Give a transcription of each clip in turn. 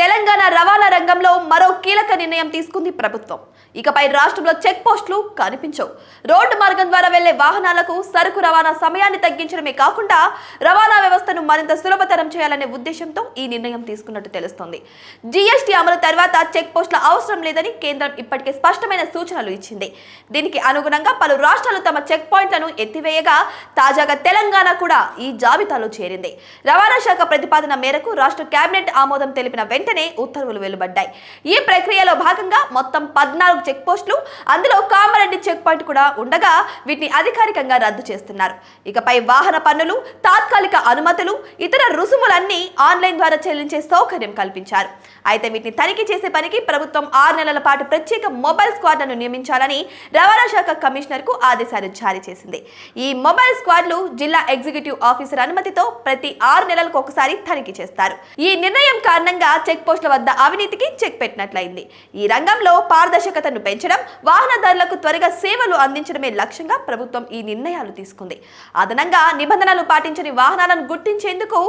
తెలంగాణ రవాణా రంగంలో మరో కీలక నిర్ణయం తీసుకుంది ప్రభుత్వం. ఇకపై రాష్ట్రంలో చెక్ పోస్టులు కనిపించవు. రోడ్డు మార్గం ద్వారా వెళ్ళే వాహనాలకు సరుకు రవాణా సమయాన్ని తగ్గించడమే కాకుండా రవాణా వ్యవస్థను మరింత సులభతరం చేయాలనే ఉద్దేశంతో ఈ నిర్ణయం తీసుకున్నట్టు తెలుస్తోంది. జీఎస్టీ అమలు తర్వాత చెక్ పోస్టుల అవసరం లేదని కేంద్రం ఇప్పటికే స్పష్టమైన సూచనలు ఇచ్చింది. దీనికి అనుగుణంగా పలు రాష్ట్రాలు తమ చెక్ పాయింట్లను ఎత్తివేయగా తాజాగా తెలంగాణ కూడా ఈ జాబితాలో చేరింది. రవాణా శాఖ ప్రతిపాదన మేరకు రాష్ట్ర కేబినెట్ ఆమోదం తెలిపిన వెంటనే ఉత్తర్వులు వెలువడ్డాయి. ఈ ప్రక్రియలో భాగంగా మొత్తం పద్నాలుగు చెక్ పోస్టులు అందులో కామారెడ్డి చెక్ పాయింట్ కూడా ఉండగా వీటిని అధికారికంగా రద్దు చేస్తున్నారు. ఇకపై వాహన పన్నులు తాత్కాలిక అనుమతులు ఇతర రుసుములన్నీ ఆన్లైన్ ద్వారా చెల్లించే సౌకర్యం కల్పించారు. అయితే వీటిని తనిఖీ చేసే పనికి ప్రభుత్వం ఆరు నెలల పాటు ప్రత్యేక మొబైల్ స్క్వాడ్లను నియమించాలని రవాణా శాఖ కమిషనర్కు ఆదేశాలు జారీ చేసింది. ఈ మొబైల్ స్క్వాడ్లు జిల్లా ఎగ్జిక్యూటివ్ ఆఫీసర్ అనుమతితో ప్రతి ఆరు నెలలకు ఒకసారి తనిఖీ చేస్తారు. ఈ నిర్ణయం కారణంగా చెక్ చెక్ పోస్టుల వద్ద అవినీతికి చెక్ పెట్టినట్లయింది. ఈ రంగంలో పారదర్శకతను పెంచడం వాహనదారులకు త్వరగా సేవలు అందించడమే లక్ష్యంగా ప్రభుత్వం ఈ నిర్ణయాలు తీసుకుంది. అదనంగా నిబంధనలు పాటించని వాహనాలను గుర్తించేందుకు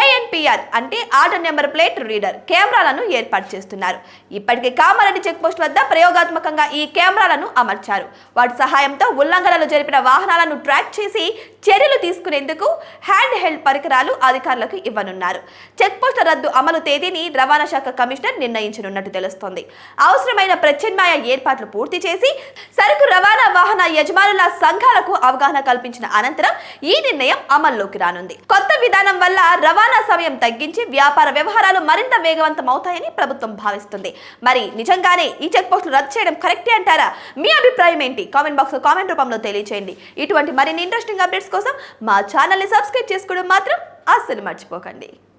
ఏఎన్పిఆర్ అంటే ఆర్డర్ నెంబర్ ప్లేట్ రీడర్ కెమెరాలను ఏర్పాటు చేస్తున్నారు. ఇప్పటికే కామారెడ్డి చెక్ పోస్ట్ వద్ద ప్రయోగాత్మకంగా ఈ కెమెరాలను అమర్చారు. వాటి సహాయంతో ఉల్లంఘనలు జరిపిన వాహనాలను ట్రాక్ చేసి చర్యలు తీసుకునేందుకు హ్యాండ్ హెల్డ్ పరికరాలు అధికారులకు ఇవ్వనున్నారు. చెక్ పోస్టుల రద్దు అమలు తేదీని రవాణా శాఖ కమిషనర్ నిర్ణయించనున్నట్టు తెలుస్తోంది. అవసరమైన ప్రత్యామ్నాయ ఏర్పాట్లు పూర్తి చేసి సరుకు రవాణా వాహన యజమానుల సంఘాలకు అవగాహన కల్పించిన అనంతరం ఈ నిర్ణయం అమల్లోకి రానుంది. కొత్త విధానం వల్ల రవాణా సమయం తగ్గించి వ్యాపార వ్యవహారాలు మరింత వేగవంతం అవుతాయని ప్రభుత్వం భావిస్తుంది. మరి నిజంగానే ఈ చెక్ పోస్టులు రద్దు చేయడం కరెక్టే అంటారా? మీ అభిప్రాయం ఏంటి? కామెంట్ బాక్స్లో కామెంట్ రూపంలో తెలియచేయండి. ఇటువంటి మరిన్ని ఇంట్రెస్టింగ్ అప్డేట్స్ కోసం మా ఛానల్ని సబ్స్క్రైబ్ చేసుకోవడం మాత్రం అస్సలు మర్చిపోకండి.